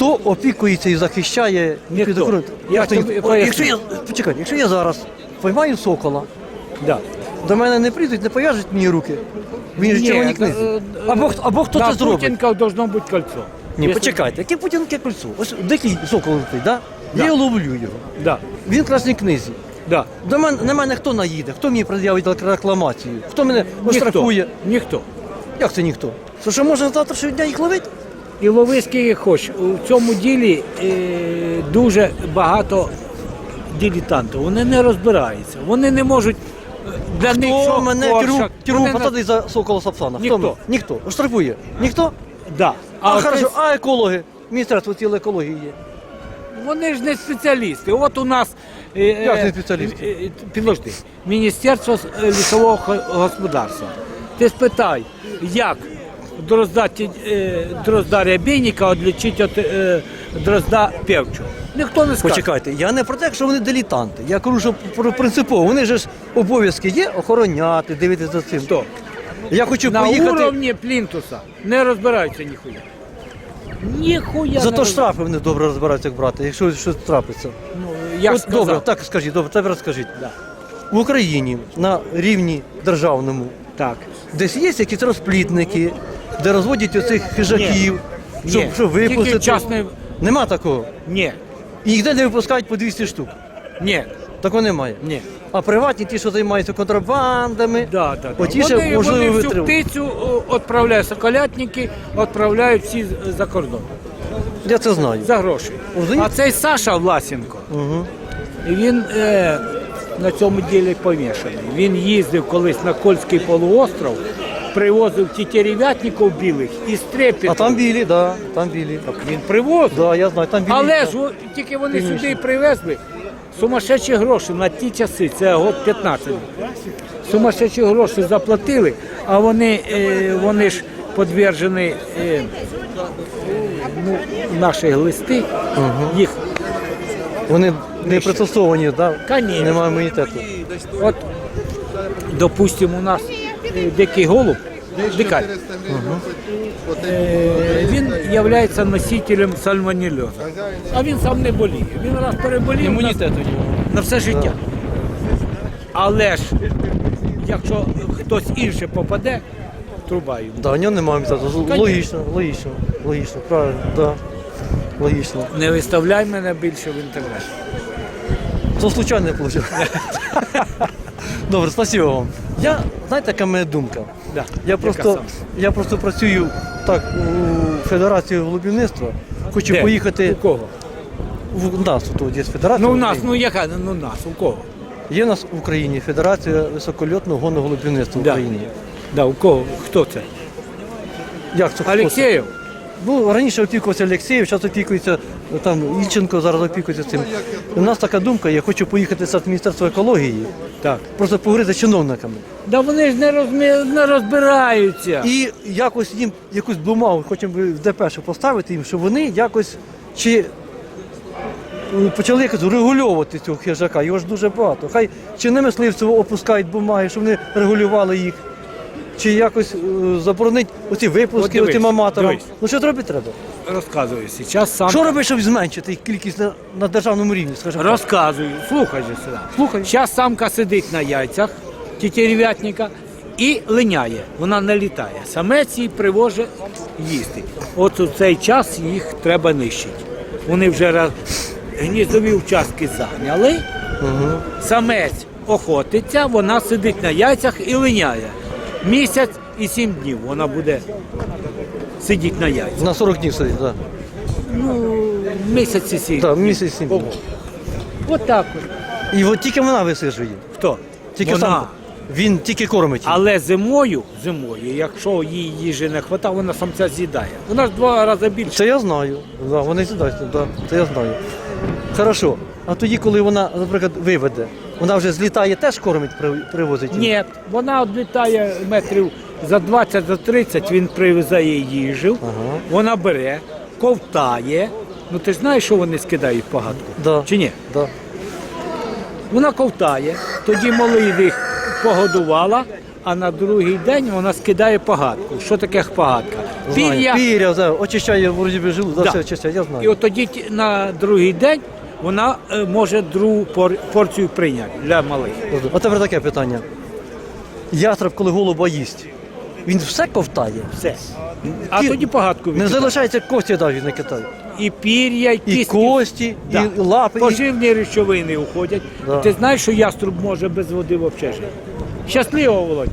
Хто опікується і захищає поясню. якщо я почекай, якщо я зараз поймаю сокола, Да. до мене не прийдуть, не пов'яжуть мені руки. Він ж Ні, червоній е, книзі. е, Або, хто- або хто на це зробить? Путінка должно бути кольцо. Ні, почекайте, яке Путін яке кольцо? Ось дикий сокол летить, да? Да. Я ловлю його. Да. Він в красній книзі. Да. До мене на мене хто наїде? Хто мені пред'явить рекламацію? Хто мене оштрафує? Ніхто. Як це ніхто? Що, що можна завтра щодня їх ловити? І лови скільки хочеш. У цьому ділі е, дуже багато дилетантів. Вони не розбираються. Вони не можуть е, для них Хто мене коршак, вони не- за сокола Сапсана? Хто Ніхто. мене? Ніхто. Оштрафує? Ніхто? Да. А, от хорошо, а екологи? Міністерство тіла екології є. Вони ж не спеціалісти. От у нас е, Як е, не спеціалісти? е, е, Підожди, Міністерство з- е, лісового хо- господарства. Ти спитай, як дрозда, ті- е, дрозда рябійника відлічити від е, дрозда певчу. Ніхто не скаже. Почекайте, я не про те, що вони дилетанти. Я кажу, що про принципово. Вони ж обов'язки є охороняти, дивитися за цим. Хто? Я хочу На поїхати. уровні плінтуса не розбираються ніхуя. Ніхуя Зато не штрафи вони добре розбираються, як брати, якщо щось трапиться. Ну, як От, сказав. добре, так скажіть, добре, тепер скажіть. Да. В Україні на рівні державному Так. десь є якісь розплітники, де розводять оцих хижаків, щоб, Ні. щоб Тільки випустити. частний- Нема такого. Ні. І ніде не випускають по 200 штук. Ні. Такого немає. Ні. А приватні, ті, що займаються контрабандами, Да, да, да. оті ще вони, можливо вони всю витримують. птицю о, відправляють соколятники, відправляють всі з- за кордон. Я це знаю. За гроші. Розумієте? А цей Саша Власенко, Угу. він е, на цьому ділі помішаний. Він їздив колись на Кольський полуостров, привозив тітерів'ятників білих і стрепіту. А там білі, да, там білі. Він привозив. Да, я знаю, там білі. Але ж о, тільки вони сюди привезли сумасшедші гроші на ті часи, це год 15. Сумасшедші гроші заплатили, а вони, е, вони ж підтверджені е, ну, наші глисти, їх Вони не пристосовані, да? Конечно. немає імунітету. От, допустимо, у нас дикий голуб, дикарь, е, він є носителем сальмонельоза. А він сам не боліє. Він раз переболів Імунітет у нього. на все життя. Але ж, якщо хтось інший попаде, труба йому. Да, у нього немає імунітету. Логічно, логічно, логічно, правильно, да. Логічно. Не виставляй мене більше в інтернет. Це случайно вийшло. Добре, спасибо вам. Я, знаєте, яка моя думка? Да, Я просто, саме? я просто працюю так у Федерації голубівництва. Хочу Де? поїхати У кого? в нас, тут є федерація. Ну у нас, ну яка, ну нас, у кого? Є в нас в Україні Федерація високольотного гонного голубівництва в Да. Україні. Да, у кого? Хто це? Як це? Олексєєв? Ну, раніше опікувався Олексєєв, зараз опікується там Ільченко, зараз опікується цим. У нас така думка, я хочу поїхати з Міністерства екології, Так. просто поговорити з чиновниками. Да вони ж не, розмі... не розбираються. І якось їм якусь бумагу хочемо в депешу поставити їм, щоб вони якось чи е, почали якось регульовувати цього хижака. Його ж дуже багато. Хай чи не мисливці опускають бумаги, щоб вони регулювали їх. Чи якось е, заборонить оці От випуски дивись, цим аматорам. дивись. Ну що робити треба? Розказую. Зараз сам Що робити, щоб зменшити їх кількість на, на державному рівні? Скажімо так? розказую. Слухай же сюди. Слухай. Зараз самка сидить на яйцях тітерів'ятника і линяє. Вона не літає. Самець їй привоже їсти. От у цей час їх треба нищити. Вони вже раз- гніздові участки зайняли. Самець охотиться, вона сидить на яйцях і линяє. Місяць і сім днів вона буде сидіти на яйцях. На 40 днів сидить, так. Ну, місяць і сім. Так, місяць сім днів. От так от. І от тільки вона висижує. Хто? Тільки Вона. сам. Він тільки кормить. її. Але зимою, зимою, якщо їй їжі не вистачає, вона самця з'їдає. Вона ж два рази більше. Це я знаю. Да, вони сідають, да, це я знаю. Хорошо. А тоді, коли вона, наприклад, виведе, вона вже злітає, теж кормить, привозить? Ні, вона відлітає метрів за 20 за 30, він привезе їй їжу, Ага. вона бере, ковтає. Ну ти ж знаєш, що вони скидають погадку? Да. Чи ні? Да. Вона ковтає, тоді малий їх погодувала, а на другий день вона скидає погадку. Що таке погадка? Пір'я. Пір'я, очищає вроді да. Да. все очищає, я знаю. І от тоді на другий день вона е, може другу порцію прийняти для малих. А тепер таке питання. Ястреб, коли голуба їсть, він все ковтає. Все. А Ті- тоді погадку Не відкидає. залишається кості навіть не китає. І пір'я, і І кістки. кості, Да. і лапи. І... Поживні речовини уходять. Да. Ти знаєш, що яструб може без води взагалі жити? Щасливо, Володь.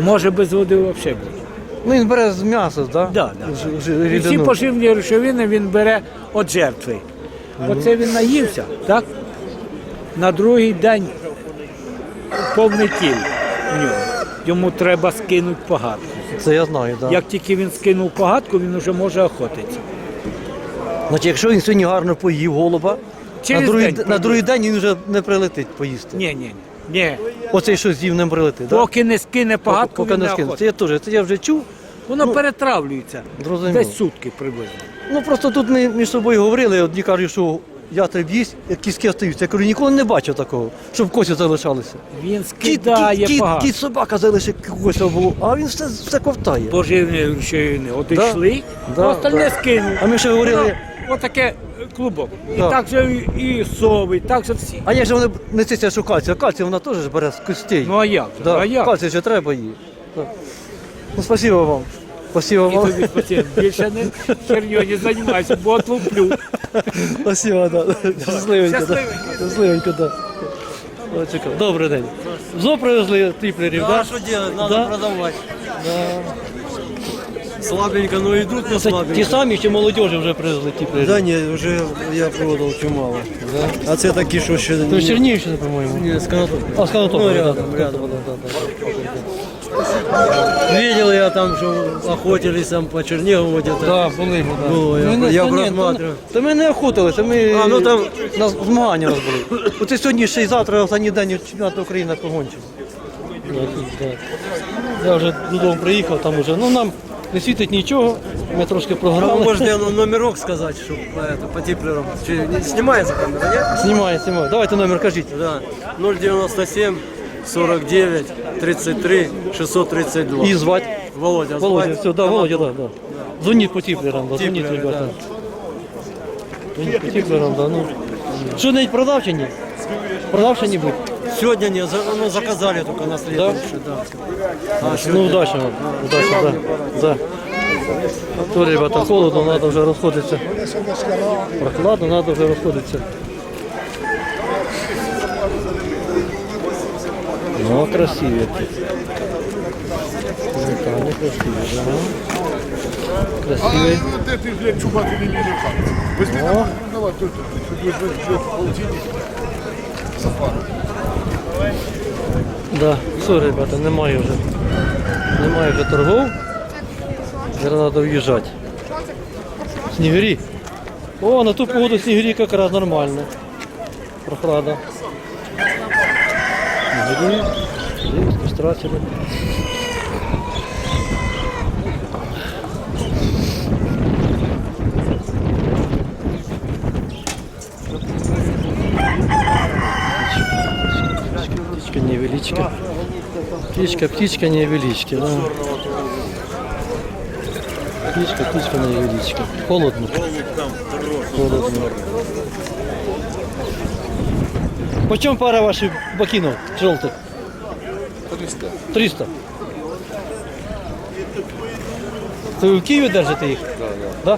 Може без води взагалі бути. Ну він бере з м'яса, да? Да, да. Ж- ж- І всі рідину. поживні речовини він бере від жертви. Оце він наївся, так? На другий день повний тіл в нього. Йому треба скинути погадку. Це я знаю, так. Да. Як тільки він скинув погадку, він вже може охотитися. Значить, якщо він сьогодні гарно поїв голуба, Через на, другий, день д- на другий день він вже не прилетить поїсти. Ні, ні, ні. Оцей, що з'їв, не прилетить. Да? Поки не скине погадку, Поки він не не скине. Це я теж, це я вже чув. Воно Ну, перетравлюється. зрозумів. Десь сутки приблизно. Ну просто тут ми між собою говорили, одні кажуть, що ястреб їсть, як кіски остаються. Я кажу, ніколи не бачив такого, щоб кості залишалися. Він Кіт, скидає кіт, кіт, погадку. кіт собака залишив кості було, а він все, все ковтає. Поживні речовини. От Да, йшли, да, просто да. не скинув. А ми ще говорили- Отаке клубок. Да. І так же і, і сови, і так же всі. А як же вони не циться, що кальцій, а кальцій вона теж ж бере з костей. Ну а як? же? да, А як? Кальцій ще треба їй. Да. Ну, спасибо вам. Спасибо І вам. тобі спасибо. Більше не херньою не займайся, бо отлуплю. Спасибо, да. Щасливенько, да. Щасливенько. Щасливенько, да. О, чекав. Добрий день. Зо привезли тіплерів, А да? что делать? Надо Да. Слабенько, но идут, но Це ті слабенько. самі, чи молодіжі вже привезли тіплерів? Да не, уже я продал чимало. А це такі, що ще То з Чернігівщини, по-моєму. не сказал. А, з Канатопа, Ну, да, рядом, рядом. да, да, да. Видел я там, що охотились там по Чернигову где-то. Да, були, да. Було, я- Ми не- я ні, розсматривав. Та, та ми не охотилися, ми А, ну там- на змагання у нас були. Оце сьогодні ще й завтра останній день чемпіонату України погончив. Да, да. Я вже додому приїхав, там уже, ну нам не світить нічого, ми трошки програли. можете ну, номерок сказати, щоб по, это, типлерам. Чи не знімається камера, ні? Знімає, знімає. Давайте номер кажіть. Да. 097 49 33 632. І звати. Володя. Володя, все, да, Володя, да, да. Дзвоніть по тіплерам, да, дзвоніть, ребята. Дзвоніть по тіплерам, да, ну. Що навіть продав чи ні? Продав чи ні Сегодня не, за- ну, заказали только на следующий, да. А, Ну, удачи вам. Удачи, да. да. То, ребята, холодно, надо вже розходитися. Прохладно, надо вже розходитися. Ну, красиві. Ну, Таня красиві, да. Красиві. Ну, де ти, блядь, чубати не вірив там? Возьми О. там, давай, тут, тут, тут, тут, тут, тут, полтинник. Сафар. Да, все, ребята, немає вже. Немає вже торгов. Зараз треба в'їжджати. Снігирі. О, на ту погоду снігирі якраз нормально. Прохлада. Снігирі. Дивись, страсили. Птичка невеличка. Птичка, птичка невеличка. Да. Птичка, птичка невеличка. Холодно. Холодно. Почем пара ваших бакинов желтых? 300. 300. То ви в Києві держите їх? Да, да.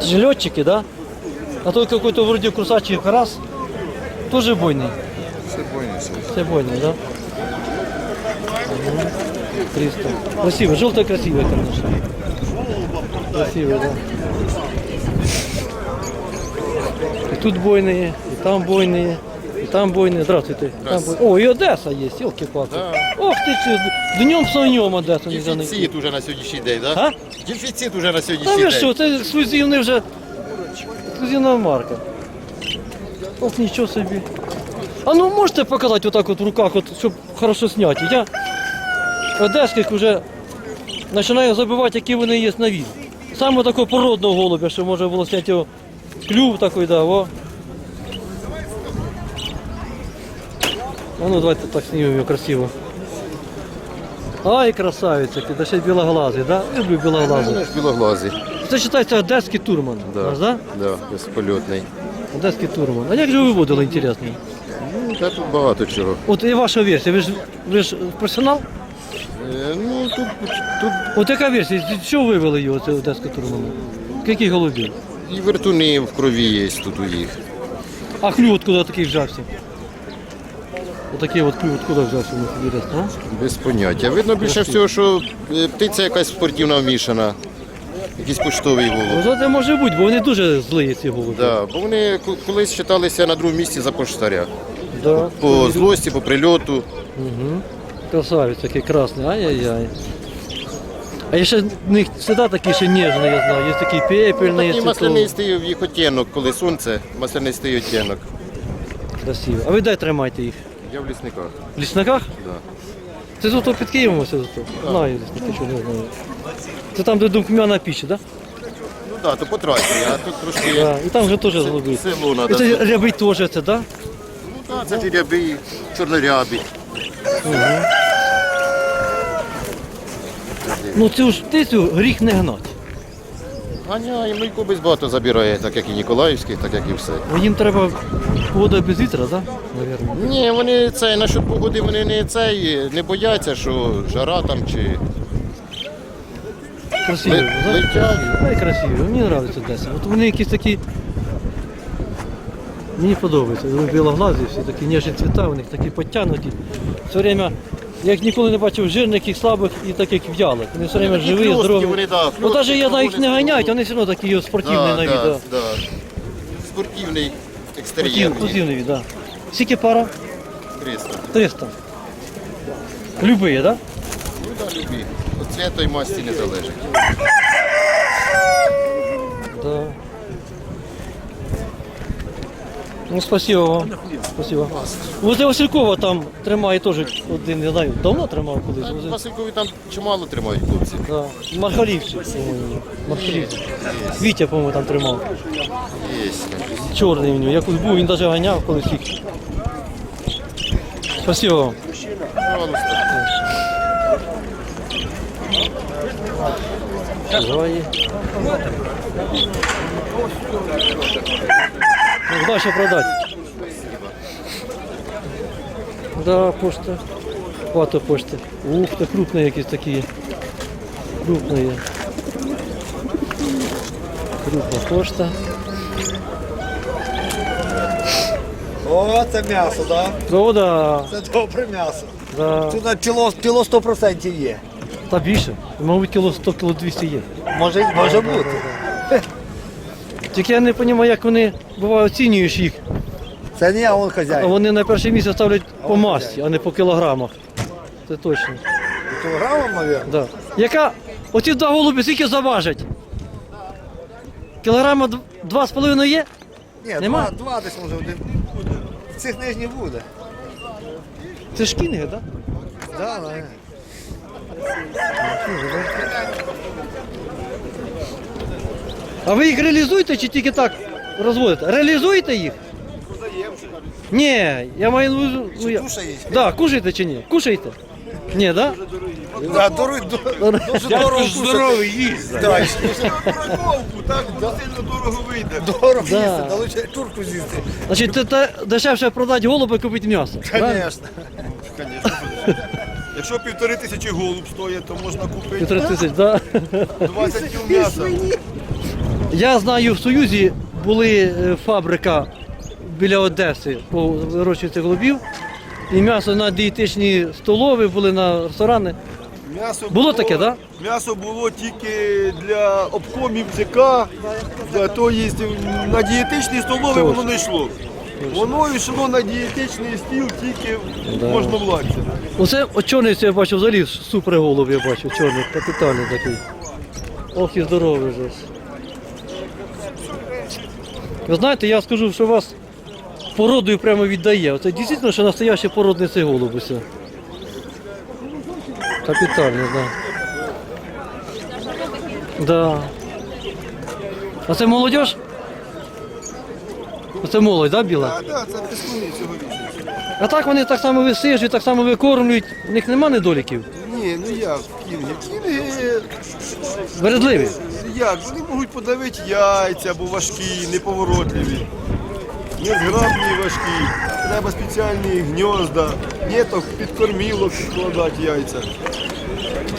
Це ж льотчики, да? А то какой-то вроде курсачий раз тоже бойный. Все бойняться. Все бойный, да? Мгм. 300. Красиво, желтое красивое, конечно. Красивое, да. И тут бойные, и там бойные, и там бойные. Здравствуйте. Там бой- О, и Одесса есть, елки палки Ох ты, че, днем с огнем Одессу не занести. Дефіцит уже на сьогоднішній день, так? А? Дефіцит уже на Та сьогоднішній ви день. що, це ексклюзивний вже. Ексклюзивна марка. Ох, нічого собі. А ну можете показати отак от в руках, от, щоб хорошо зняти. Я одеських вже починаю забивати, які вони є на від. Саме такого породного голубя, що може було зняти його клюв такий, да, о. А ну давайте так знімемо його красиво. Ай, красавиця, да ще й білоглазий, да? Люблю білоглазий. Білоглазі. Це вважається одеський турман. Да. Ваш, да? Да, безпольотний. Одеський турман. А як же ви виводили, інтересно? Ну, та тут багато чого. От і ваша версія, ви ж, ви ж професіонал? Е, ну, тут, тут От яка версія? Що вивели його, це одеський турман? Який голубів? і вертуни в крові є тут у їх. А клюв откуда такий взявся? Отакий от клюв откуда взявся у них інтересно, а? Без поняття. Видно більше всього, що е, птиця якась спортивна вмішана. Якийсь поштовий голуб. Ну, це може бути, бо вони дуже злі, ці голуби. Да, бо вони ко- колись вважалися на другому місці за поштаря. Да. По злості, по прильоту. Угу. Красавець такий красний, ай-яй-яй. А ще в них завжди такі ще ніжні, я знаю. Є такий пепельний, Такий це маслянистий в їх оттінок, коли сонце, маслянистий оттінок. красиво. А ви де тримаєте їх? Я в лісниках. В лісниках? Да. Це тут під Києвом ось тут. Знаю лісники, чого не знаю. Це там, де думкмяна піч, так? Да? Ну так, то по трасі, а тут трошки Да. І там вже теж зробили. село І треба. це рябий теж це, да? Ну так, це ті ряби, чорнорябі. Ну цю ж птицю гріх не гнати. Аня, і без багато забирає, так як і Ніколаївський, так як і все. Їм треба вода без вітра, так? Да? Ні, вони це насчет погоди вони не цей, не бояться, що жара там чи. Красиві. Ли- летять. Мені подобається Одеса. От вони якісь такі. Мені подобається. Білоглазі, всі такі ніжні цвіта, у них такі підтягнуті. Все время, я їх ніколи не бачив жирних і слабих і таких в'ялих. Вони все время Такі живі, хльосткі, здорові. вони, да, ну хльосткі, навіть я їх не ганяють, здорові. вони все одно такі спортивні на від. Да. да. Спортивний екстер'єр. Спортивний, спортивний да. Скільки пара? 300. 300. Любые, так? Да? Ну так, любі. От цвіту і масті не залежить. Да. Ну, спасибо вам. Спасибо. Возле Василькова там тримає теж один, я знаю, давно тримав колись. Возле- Василькові там чимало тримають хлопці. Да. Мархалівці, по-моєму. Мархалівці. Вітя, по-моєму, там тримав. Є. Чорний в нього. Якось був, він навіть ганяв колись їх. Спасибо вам. Буває. Ну, дальше продать. Да, пошта. Хвата пошта. Ух ты, крупные якісь такі. Крупные. Крупна пошта. О, це м'ясо, да? О, да. Це добре м'ясо. да. Тут на кіло, кіло 100% є. Та більше. Мабуть, кіло 100, кіло 200 є. Може, може бути. Тільки я не розумію, як вони буває оцінюєш їх. Це не я, А хазяїн. вони на перше місце ставлять по масі, а не по кілограмах. Це точно. Кілограмом, мабуть. Да. Яка оці два голуби скільки заважать? Кілограма два з половиною є? Ні, Нема? два, два десь може один. Цих нижніх буде. Це шкінги, так? Да? Да, да. А ви їх реалізуєте чи тільки так розводите? Реалізуєте їх? Ні, я маю ну, я... Кушаєте? Да, кушаєте чи ні? Кушаєте? Ні, да? Да, дуже дорого здоровий їсть. Да, і Парковку, так сильно дорого вийде. дорого Да. їсти, да лучше турку з'їсти. Значить, це те- дешевше продати голуба і купити м'ясо. правильно? Звісно. Якщо півтори тисячі голуб стоїть, то можна купити Півтори тисяч, да? 20 кіл м'яса. Я знаю, в Союзі були е, фабрика біля Одеси по вирощуванню голубів. І м'ясо на дієтичні столові були на ресторани. М'ясо Було таке, да? М'ясо було тільки для обкомів ЦК, для то є на дієтичний столовий воно не йшло. Воно йшло на дієтичний стіл тільки можна владця. Оце чорний це я бачу взагалі супер голуб, я бачу, чорний, капітальний такий. Ох і здоровий же. Ви знаєте, я скажу, що вас породою прямо віддає. Оце дійсно, що настоящий породний цей голуб усе. Капітальний, так. Да. Да. А це молодь? Оце молодь, так, да, біла? Так, так, це пискуни цього вічно. А так вони так само висижують, так само викормлюють. У них нема недоліків. Ні, ну як, кінги? Кінги, Вередливі. Як, вони можуть подавити яйця, бо важкі, неповоротливі. Незграбні важкі, треба спеціальні гнізда, ні, то під кормілок складати яйця.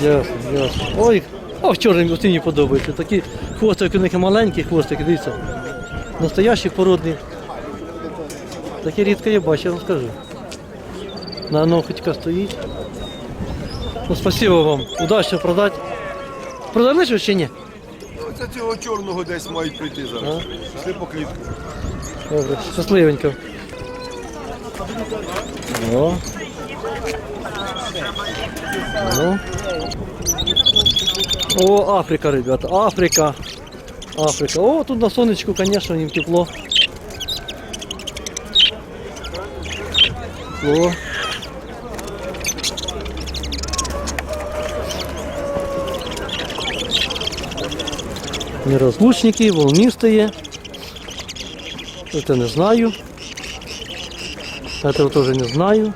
Ясно, ясно. Ой, ох, чорні оці мені подобаються. Такі хвостики у них маленькі хвостики, дивіться. Настоящі породні. Такі рідко я бачу, я вам скажу. На ноготька стоїть. Ну, спасибо вам. Удачно продати. Продали ж чи ні? Оце цього чорного десь мають прийти зараз. Пішли по клітку. Добре, щасливенько. О. Ну. О, Африка, ребята, Африка. Африка. О, тут на сонечку, конечно, им тепло. Тепло. Неразлучники, волнистые. Это не знаю. Этого тоже не знаю.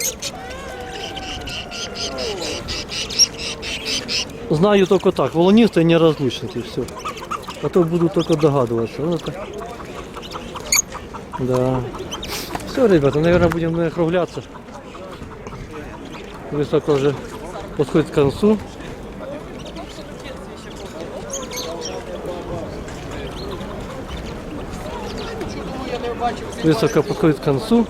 Знаю только так. Волонисты и неразлучники. Все. А то буду только догадываться. Ну, это... Да. Все, ребята, наверное, будем наверное, округляться. Выставка уже подходит к концу. Выставка подходит к концу.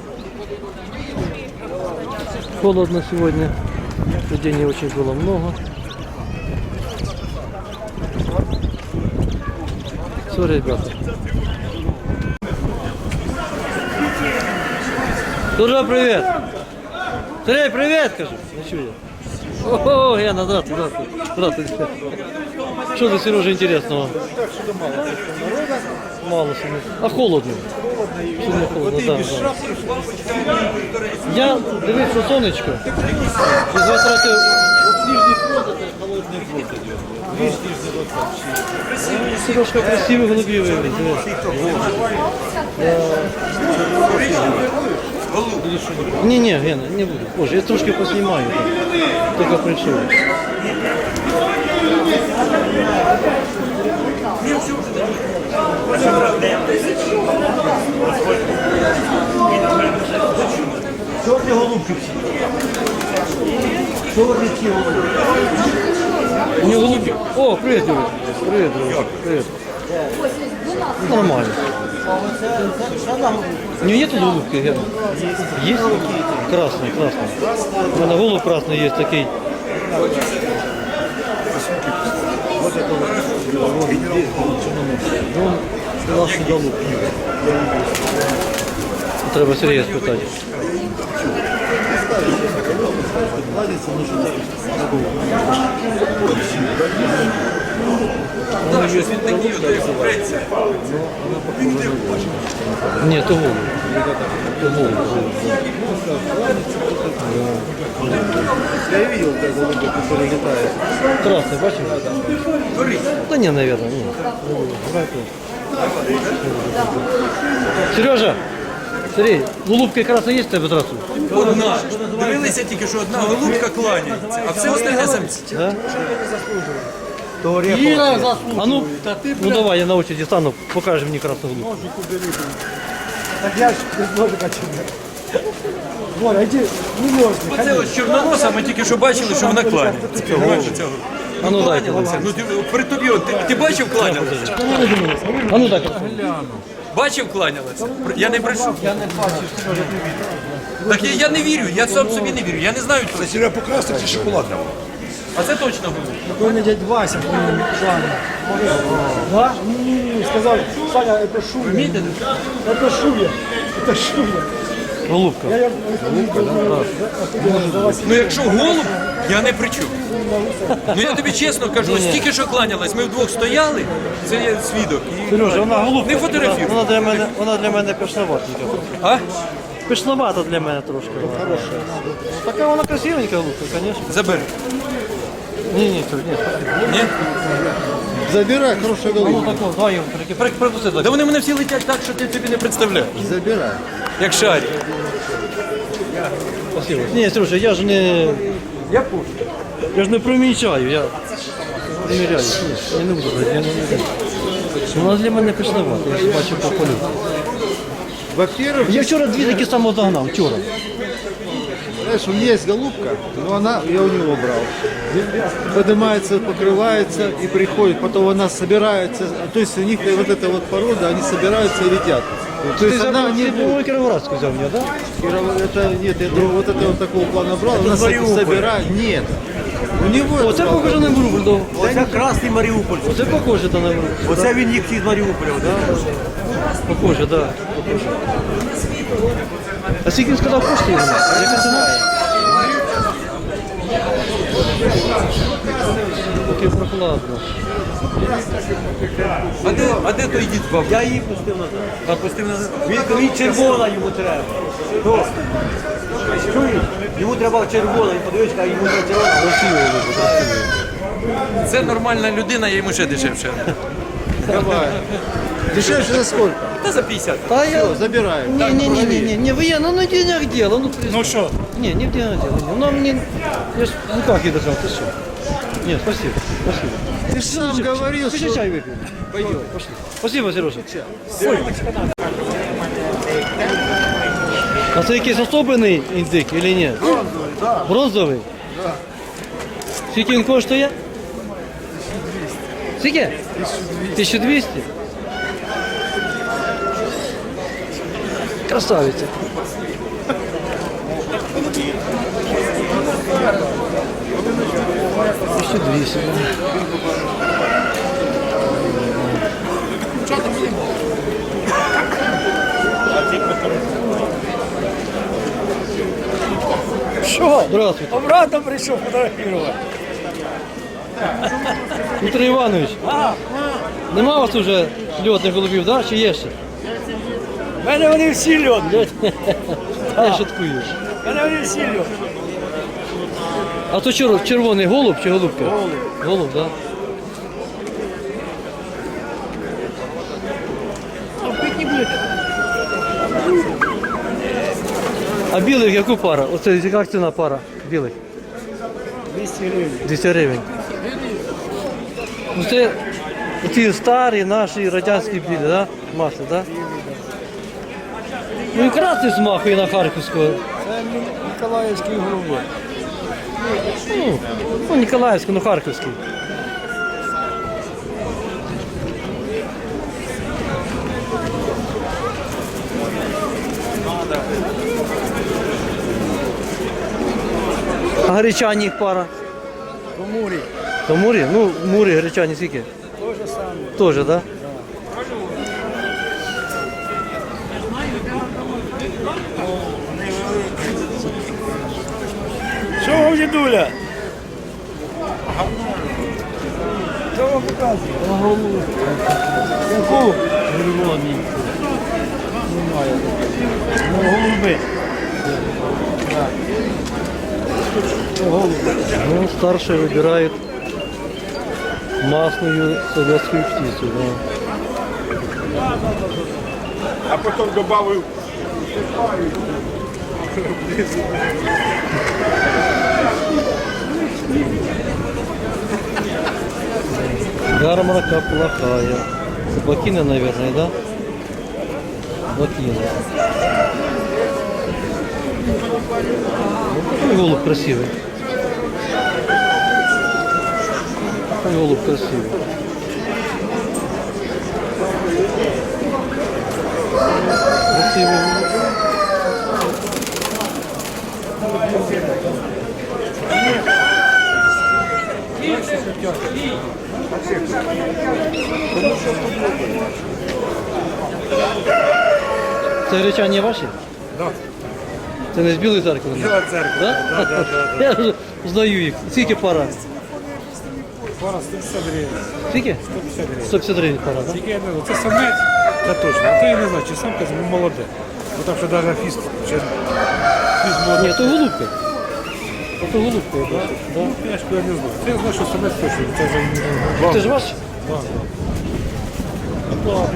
Холодно сегодня. Людей не очень было много. Все, ребята. Дура, привет! Сергей, привет, скажи. Ну что я? О, Яна, здравствуй, здравствуй. Здравствуй. Что за Сережа интересного? Мало сьогодні. А холодно. Холодно, так. Да, Я дивився сонечко. І йде. Сережка красивий, голубі вивели. Ні, ні, Гена, не буду. Боже, я трошки поснімаю. так. Тільки прийшов. Чорні голубки всі. Чорні ці голубки. У нього голубки. О, привіт, Юрій. Привіт, друже. Привіт. Нормально. У нее нет голубки, Ген? Есть? Красный, красный. У меня голубь красный есть такой. Вот это вот. Голубь. Треба Сергія спитати. Ні, то голубь. То голубь. Я видел, как голубя, который летает. Красный, бачиш? Да не, наверное, ні. Сережа, Сергій, голубки красна є в тебе зразу? Одна. Дивилися тільки, що одна голубка кланяється, а все остальне самці. Да? А ну, ну давай, я на очереди стану, покажи мені красну голубку. Так я ж без ножика тебе. Боря, иди, не ножик. Оце ось чорноноса, ми тільки що бачили, що вона кланяється. Понимаєш, оця А ну дай. кланялася. Ну ти при тобі, от, ти, ти бачив кланялася? А ну дай. Бачив кланялася? Я не брешу. Я не бачив, Так я, я не вірю, я сам собі не вірю. Я не знаю, це. Серега покрасив чи шоколадна? А це точно голуб. Какой мне дядь Вася, помню, Саня. Да? Не-не-не, сказал, Саня, это Шуя. Это Шуя. Это Шуя. Голубка. Я, я, Ну якщо голуб, я не при чому. Ну я тобі чесно кажу, ось тільки що кланялась, ми вдвох стояли, це є свідок. І... Сережа, вона голубка. Не фотографіруй. Вона для мене, вона для мене пішноватенька. А? Пішновата для мене трошки. Хороша. Така вона красивенька голубка, звісно. Забери. Ні, ні, ні, ні. Ні? Забирай, хороша Ну голубка. тако, давай їм прики- при- припусти. Да вони мене всі летять так, що ти тобі не представляєш. Забирай. як шарик. Спасибо. Ні, слушай, я ж не. Я Я ж не примічаю, я приміряю. Ні, я не буду брати, я не буду. Вона для мене пішнувати, я ж бачу по полю. Во-первых, Я вчора дві такі само догнав, вчора. знаешь, у меня есть голубка, но она, я у него брал. Поднимается, покрывается и приходит, потом она собирается, то есть у них вот эта вот порода, они собираются и летят. То Ти есть она забрав, не ти, по-моєму, Кіровоградську взяв мене, так? Кирова- это нет, я думаю, вот это вот такого плана брал, она со- собирает, нет. У него я Оце похоже на Маріуполь. Оце красний Маріуполь. Оце похоже на Маріуполь. Оце він їх із Маріуполя, так? Похоже, так. А скільки він сказав коштує? Яка ціна? Поки прохладно. А де, а де той дід баб? Я її пустив назад. А пустив назад? Він, він червона йому треба. Чуєш? Йому треба червона, він подивився, а йому не червона. Красиво буде, красиво. Це нормальна людина, я йому ще дешевше. Давай. Дешевше за сколько? Та за 50. Та я... Все, забираем. Не, не, не, не, не, не, вы, ну не в деньгах дело, ну Ну що? Не, не в деньгах дело. не. Ну мне, я ж в руках ее держал, ты что? Нет, спасибо, спасибо. Ты же сам говорил, Пошли что... чай выпьем. Пойдем, пошли. Спасибо, Сережа. А це якийсь особливий індик чи ні? Бронзовий, так. Бронзовий? Так. Скільки він коштує? Скільки? 1200. 1200? Красавиця. Тисячу двісті. Що? Здравствуйте. Обратно прийшов фотографувати. Віктор Іванович. Нема у вас уже льотних голубів, да? чи є ще? У мене вони всі льотні. Я шуткую. У мене вони всі льотні. А то чер- червоний голуб чи голубка? Голуб. Голуб, так. Да. А білих яку пара? Оце яка ціна пара білих? 200 гривень. 200 гривень. Ну це ті старі наші радянські білі, да? Маси, да? Ну і красний змахує на Харківського. Це Ніколаївський голуби. Ну, ну Ніколаївський, ну Харківський. А гречані їх пара? По мурі. То мурі? Ну, мурі, гречані скільки? Те ж саме. Тоже, так? Вам дідуля? Що вам показує? Яку? Червоний. Немає. Ну, голуби. Ну, старшие выбирают масную советскую птицу, да. А потім додав Ярмарка плохая. Бакины, наверное, да? Бакины. Ну, какой голубь красивый. Какой голубь красивый. Красивый голубь. Це гречані ваші? Так. Це не з білої церкви? Біла церква. Да? Я вже знаю їх. Скільки пара? Пара 150 гривень. Скільки? 150 гривень. 150 гривень пара, так? Тільки я не знаю, це самець, це точно. А то я не знаю, чи самка, це молоде. Бо там що навіть фіст, чи фіст молодий. Ні, то голубка. То голубка, так? Да? Я ж я не знаю. Це я знаю, що самець точно. Це вже Це ж ваш?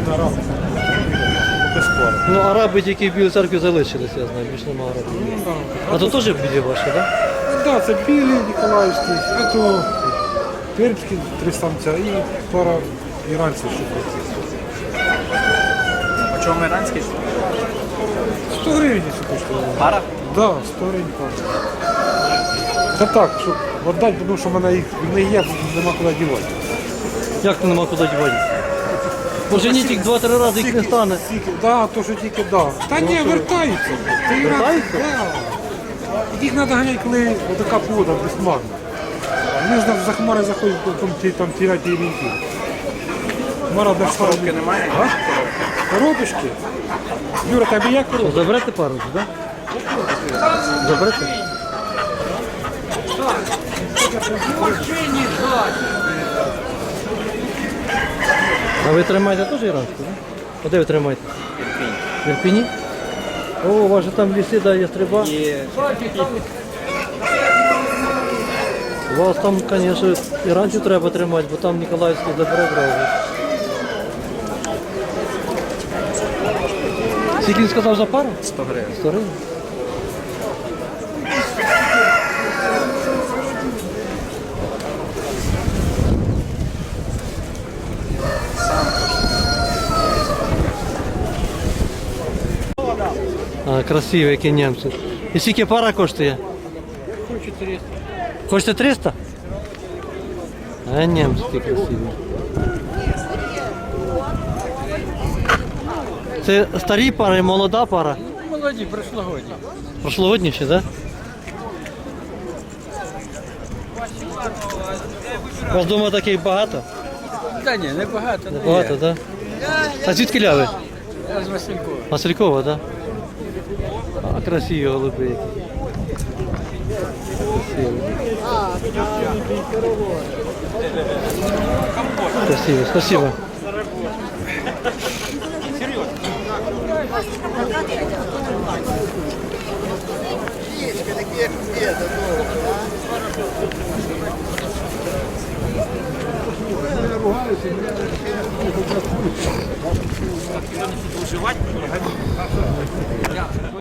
на раз. Без пари. Ну, араби тільки в Білій церкві залишилися, я знаю, більше немає арабів. А то теж білі ваші, так? Да? Так, да, це білі Ніколаївські, а то перські три самця і пара іранців ще працює. А чому іранський? 100 гривень, якщо коштує. Пара? Так, да, 100 гривень пара. Це так, щоб віддати, тому що в мене їх не є, нема куди дівати. Як то нема куди дівати? Може ні, тільки два-три рази їх не стане. Да, то що тільки да. Та ні, вертаються. Це Вертаються? Да. Їх треба ганяти, коли отака погода безмагна. Вони ж за хмари заходять, там, ті- там тірять і рінки. Хмара без коробки немає? А? Коробочки? Юра, тебе є коробка? Заберете пару, так? Заберете? А ви тримаєте теж іранську, так? А де ви тримаєте? В Ірпіні. О, у вас же там ліси, да, є стриба. У вас там, звісно, іранців треба тримати, бо там Ніколаївський забере зразу. Скільки він сказав за пару? 100 гривень. 100 гривень. А, красиві, які німці. І скільки пара коштує? Хочу 300. Хочете 300? А німці красиві. Це старі пари, молода пара. Молоді, прошлогодні. Прошлогодні ще, так? Да? У вас вдома таких багато? Та ні, небагато. не Багато, так? Да? А звідки ляви? Я з Василькова. Василькова, так? Да? красиві голуби. Красиві. Спасибо. Серьезно?